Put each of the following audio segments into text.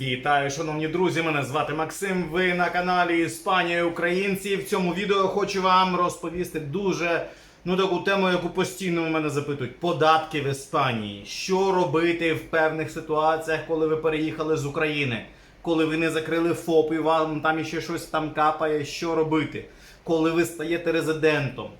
Вітаю, шановні друзі! Мене звати Максим. Ви на каналі Іспанія Українці. В цьому відео хочу вам розповісти дуже ну таку тему, яку постійно у мене запитують: податки в Іспанії. Що робити в певних ситуаціях, коли ви переїхали з України? Коли ви не закрили ФОП і вам там іще щось там капає, що робити? Коли ви стаєте резидентом?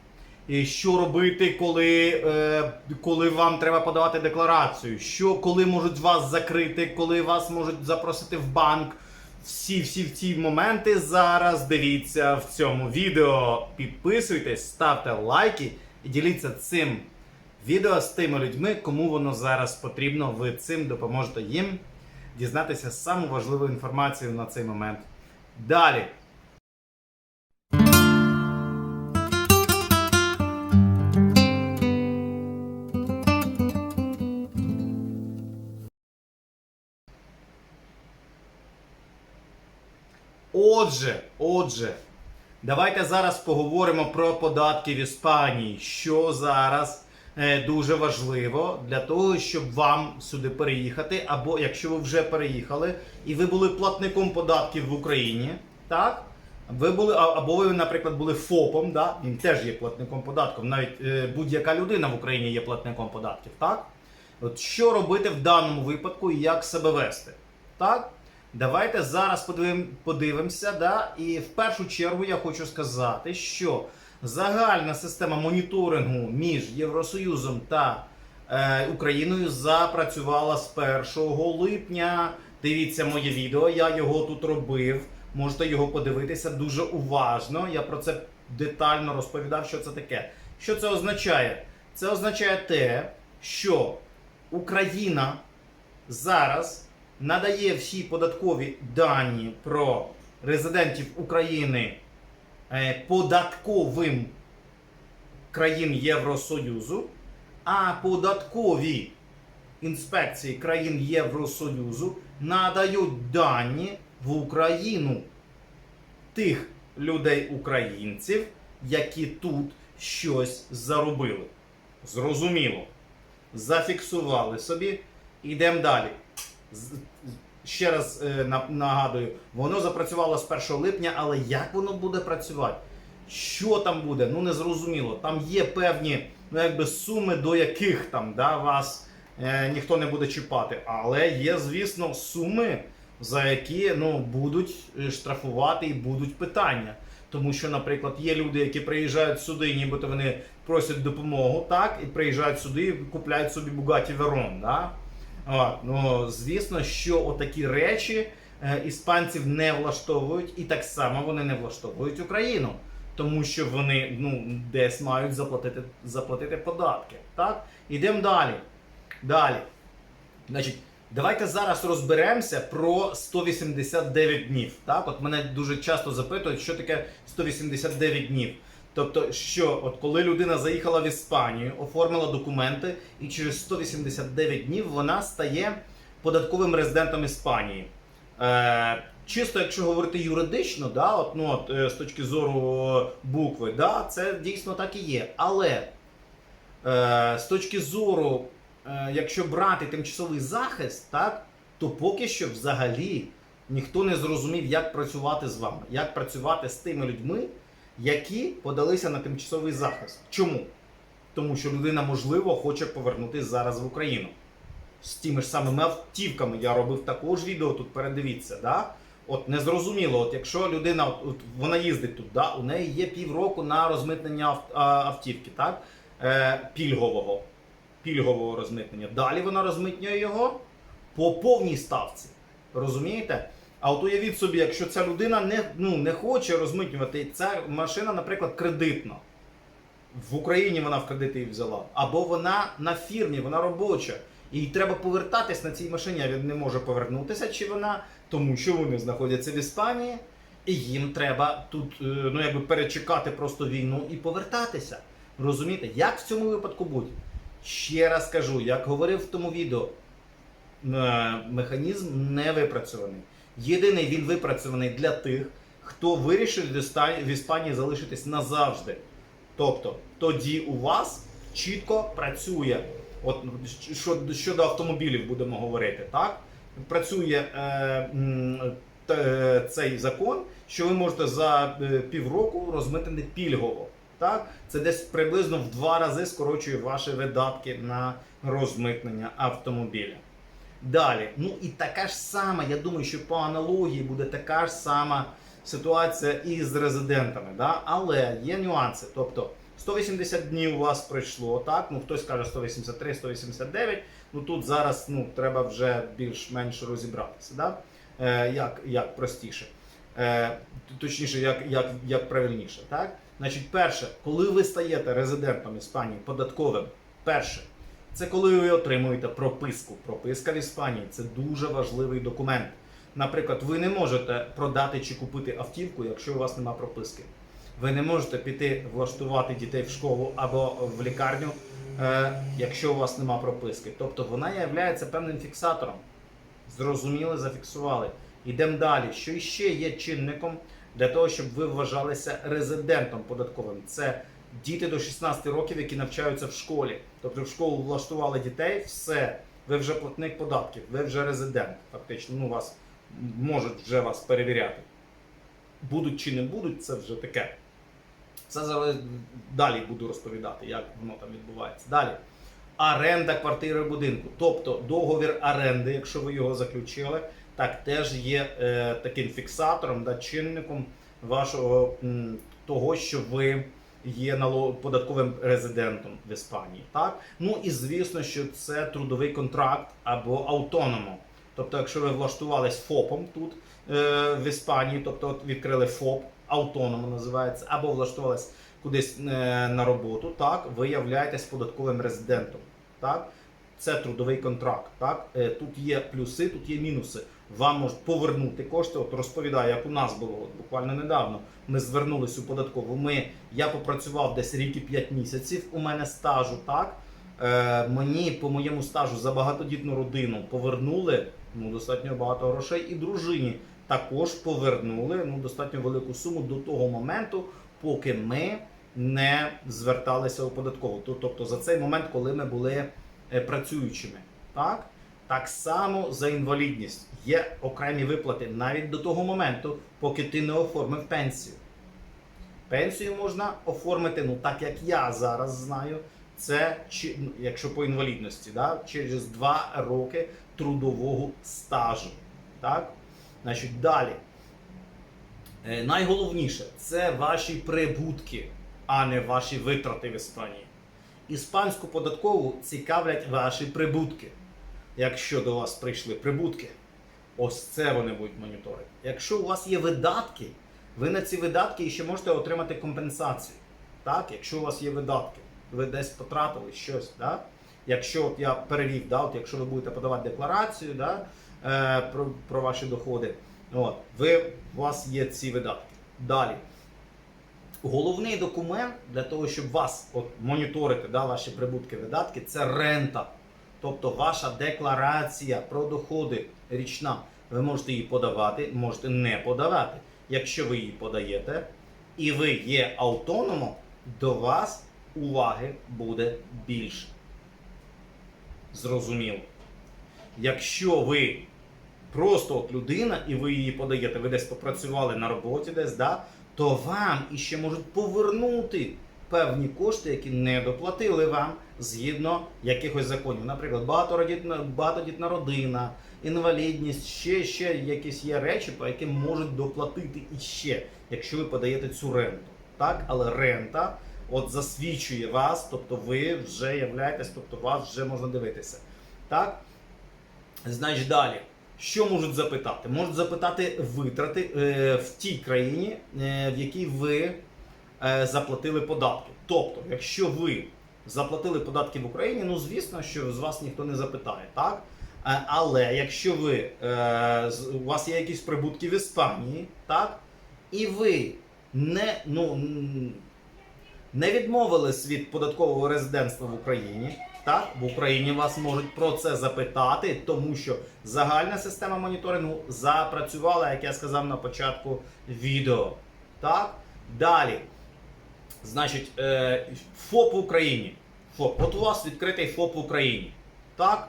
І що робити, коли, е, коли вам треба подавати декларацію? Що коли можуть вас закрити, коли вас можуть запросити в банк? Всі всі ці моменти зараз дивіться в цьому відео. Підписуйтесь, ставте лайки і діліться цим відео з тими людьми, кому воно зараз потрібно. Ви цим допоможете їм дізнатися саму важливу інформацію на цей момент. Далі. Отже, отже, давайте зараз поговоримо про податки в Іспанії, що зараз е, дуже важливо для того, щоб вам сюди переїхати, або якщо ви вже переїхали і ви були платником податків в Україні, так? Ви були, або ви, наприклад, були ФОПом, да? він теж є платником податків. Навіть е, будь-яка людина в Україні є платником податків, так? От що робити в даному випадку і як себе вести? Так? Давайте зараз подивим, подивимося. Да? І в першу чергу я хочу сказати, що загальна система моніторингу між Євросоюзом та е, Україною запрацювала з 1 липня. Дивіться моє відео, я його тут робив. Можете його подивитися дуже уважно. Я про це детально розповідав, що це таке. Що це означає? Це означає те, що Україна зараз надає всі податкові дані про резидентів України е, податковим країн Євросоюзу, а податкові інспекції країн Євросоюзу надають дані в Україну тих людей-українців, які тут щось заробили. Зрозуміло. Зафіксували собі. Йдемо далі. Ще раз е, на- нагадую, воно запрацювало з 1 липня, але як воно буде працювати? Що там буде? Ну не зрозуміло. Там є певні ну, якби, суми, до яких там да, вас е, ніхто не буде чіпати. Але є, звісно, суми, за які ну, будуть е, штрафувати і будуть питання. Тому що, наприклад, є люди, які приїжджають сюди, нібито вони просять допомогу, так, і приїжджають сюди і купляють собі Bugatti Veyron, да? От, ну, звісно, що отакі речі е, іспанців не влаштовують, і так само вони не влаштовують Україну, тому що вони ну, десь мають заплатити, заплатити податки. Так? Ідемо далі. Далі. Значить, давайте зараз розберемося про 189 днів. Так? От мене дуже часто запитують, що таке 189 днів. Тобто, що от коли людина заїхала в Іспанію, оформила документи, і через 189 днів вона стає податковим резидентом Іспанії. Е, чисто, якщо говорити юридично, да, от, ну, от, е, з точки зору букви, да, це дійсно так і є. Але е, з точки зору, е, якщо брати тимчасовий захист, так, то поки що взагалі ніхто не зрозумів, як працювати з вами, як працювати з тими людьми, які подалися на тимчасовий захист. Чому? Тому що людина, можливо, хоче повернутися зараз в Україну. З тими ж самими автівками я робив також відео, тут передивіться. Да? От незрозуміло, от якщо людина от, от вона їздить тут, да? у неї є півроку на розмитнення автівки, так? Е, пільгового, пільгового розмитнення. Далі вона розмитнює його по повній ставці. Розумієте? А от уявіть собі, якщо ця людина не, ну, не хоче розмитнювати, ця машина, наприклад, кредитна. В Україні вона в кредити її взяла. Або вона на фірмі, вона робоча. І треба повертатись на цій машині, а він не може повернутися, чи вона, тому що вони знаходяться в Іспанії, і їм треба тут е, ну, якби перечекати просто війну і повертатися. Розумієте, як в цьому випадку бути? Ще раз кажу, як говорив в тому відео, е, механізм не випрацьований. Єдиний він випрацьований для тих, хто вирішив в Іспанії залишитись назавжди. Тобто, тоді у вас чітко працює. От що- щодо автомобілів будемо говорити, так? працює е, е, цей закон, що ви можете за е, півроку розмитнити пільгово. Так? Це десь приблизно в два рази скорочує ваші видатки на розмитнення автомобіля. Далі, ну і така ж сама, я думаю, що по аналогії буде така ж сама ситуація і з резидентами. Да? Але є нюанси. Тобто 180 днів у вас пройшло, так? Ну хтось каже 183, 189. Ну тут зараз ну, треба вже більш-менш розібратися. Да? Е, як, як простіше. Е, точніше, як, як, як правильніше. Так? Значить, перше, коли ви стаєте резидентом Іспанії податковим, перше, це коли ви отримуєте прописку. Прописка в Іспанії це дуже важливий документ. Наприклад, ви не можете продати чи купити автівку, якщо у вас немає прописки. Ви не можете піти влаштувати дітей в школу або в лікарню, е, якщо у вас немає прописки. Тобто вона є певним фіксатором. Зрозуміли, зафіксували. Йдемо далі. Що ще є чинником для того, щоб ви вважалися резидентом податковим? Це діти до 16 років, які навчаються в школі. Тобто в школу влаштували дітей, все, ви вже платник податків, ви вже резидент. Фактично, ну вас можуть вже вас перевіряти. Будуть чи не будуть, це вже таке. Це зараз далі буду розповідати, як воно там відбувається. Далі. Оренда квартири будинку. Тобто договір оренди, якщо ви його заключили, так теж є е, таким фіксатором, да, чинником вашого м, того, що ви є податковим резидентом в Іспанії. Так? Ну і звісно, що це трудовий контракт або автономо. Тобто, якщо ви влаштувались ФОПом тут е, в Іспанії, тобто от відкрили ФОП, автономо називається, або влаштувались кудись е, на роботу, так, ви являєтесь податковим резидентом. Так? Це трудовий контракт. Так? Е, Тут є плюси, тут є мінуси. Вам можуть повернути кошти. От розповідаю, як у нас було от, буквально недавно. Ми звернулись у податкову. Ми, я попрацював десь рік і 5 місяців. У мене стажу, так. Е, мені по моєму стажу за багатодітну родину повернули ну, достатньо багато грошей, і дружині також повернули ну, достатньо велику суму до того моменту, поки ми не зверталися у податкову. Тобто за цей момент, коли ми були працюючими. Так? так само за інвалідність. Є окремі виплати навіть до того моменту, поки ти не оформив пенсію. Пенсію можна оформити, ну так як я зараз знаю, це ну, якщо по інвалідності, да, через 2 роки трудового стажу. Так? Значить, далі. Е, найголовніше це ваші прибутки, а не ваші витрати в Іспанії. Іспанську податкову цікавлять ваші прибутки. Якщо до вас прийшли прибутки, ось це вони будуть моніторити. Якщо у вас є видатки, ви на ці видатки ще можете отримати компенсацію. Так, якщо у вас є видатки, ви десь потратили щось. Да? Якщо от я перевів, да, от якщо ви будете подавати декларацію да, е, про, про ваші доходи, от, ви, у вас є ці видатки. Далі. Головний документ для того, щоб вас от, моніторити да, ваші прибутки видатки, це рента. Тобто ваша декларація про доходи річна. Ви можете її подавати, можете не подавати. Якщо ви її подаєте і ви є автономом, до вас уваги буде більше. Зрозуміло. Якщо ви просто от людина і ви її подаєте, ви десь попрацювали на роботі, десь, да, то вам іще можуть повернути певні кошти, які не доплатили вам згідно якихось законів. Наприклад, багатородітна, багатодітна родина, інвалідність, ще, ще якісь є речі, по яким можуть доплатити іще, якщо ви подаєте цю ренту. Так, але рента от засвідчує вас, тобто ви вже являєтесь, тобто вас вже можна дивитися. Так? Значить, далі. Що можуть запитати? Можуть запитати витрати е, в тій країні, е, в якій ви е, заплатили податки. Тобто, якщо ви заплатили податки в Україні, ну звісно, що з вас ніхто не запитає, так? Але якщо ви у вас є якісь прибутки в Іспанії, так? І ви не, ну, не відмовились від податкового резидентства в Україні. Так, в Україні вас можуть про це запитати, тому що загальна система моніторингу запрацювала, як я сказав на початку відео. Так, далі. Значить, е, ФОП в Україні. ФОП. От у вас відкритий ФОП в Україні. Так?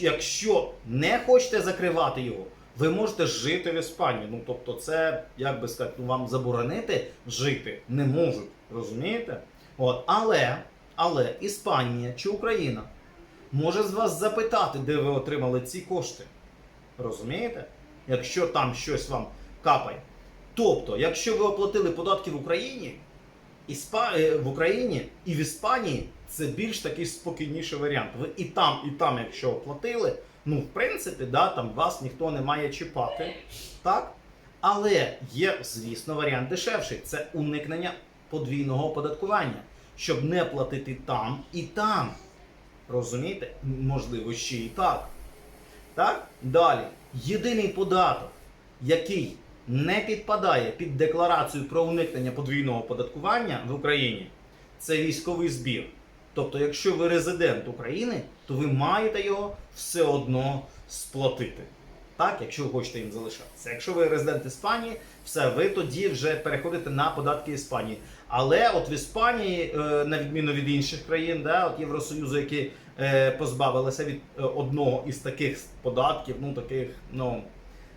якщо не хочете закривати його, ви можете жити в Іспанії. Ну тобто, це як би сказати, ну, вам заборонити жити не можуть. Розумієте? От, але, але Іспанія чи Україна може з вас запитати, де ви отримали ці кошти. Розумієте? Якщо там щось вам капає. Тобто, якщо ви оплатили податки в Україні, Іспа... е, в Україні і в Іспанії це більш такий спокійніший варіант. Ви і там, і там, якщо оплатили, ну, в принципі, да, там вас ніхто не має чіпати. Так? Але є, звісно, варіант дешевший це уникнення подвійного оподаткування, щоб не платити там і там. Розумієте? Можливо, ще і так. Так? Далі. Єдиний податок, який не підпадає під декларацію про уникнення подвійного оподаткування в Україні, це військовий збір. Тобто, якщо ви резидент України, то ви маєте його все одно сплатити. Так, якщо ви хочете їм залишатися. Якщо ви резидент Іспанії, все, ви тоді вже переходите на податки Іспанії. Але от в Іспанії, е, на відміну від інших країн, да, от Євросоюзу, які е, позбавилися від е, одного із таких податків, ну таких ну,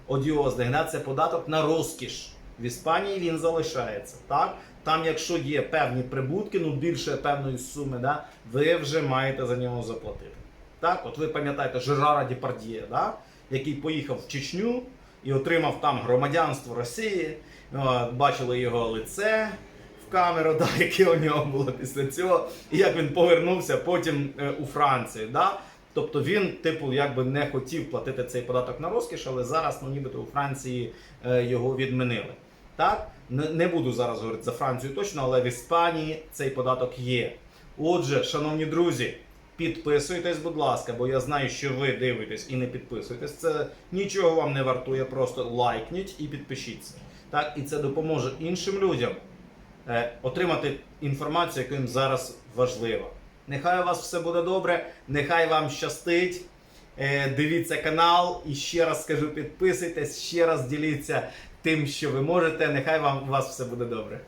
одіозних, да, це податок на розкіш. В Іспанії він залишається. Так? Там, якщо є певні прибутки, ну більше певної суми, да, ви вже маєте за нього заплатити. Так, от ви пам'ятаєте Жерара Діпардіє, да, який поїхав в Чечню і отримав там громадянство Росії. Бачили його лице в камеру, да, яке у нього було після цього, і як він повернувся потім е, у Францію. Да? Тобто він, типу, якби не хотів платити цей податок на розкіш, але зараз, ну нібито у Франції е, його відмінили. Так? Не, буду зараз говорити за Францію точно, але в Іспанії цей податок є. Отже, шановні друзі, підписуйтесь, будь ласка, бо я знаю, що ви дивитесь і не підписуєтесь. Це нічого вам не вартує, просто лайкніть і підпишіться. Так, і це допоможе іншим людям е, отримати інформацію, яка їм зараз важлива. Нехай у вас все буде добре, нехай вам щастить. Е, Дивіться канал і ще раз скажу, підписуйтесь, ще раз діліться тим, що ви можете. Нехай вам у вас все буде добре.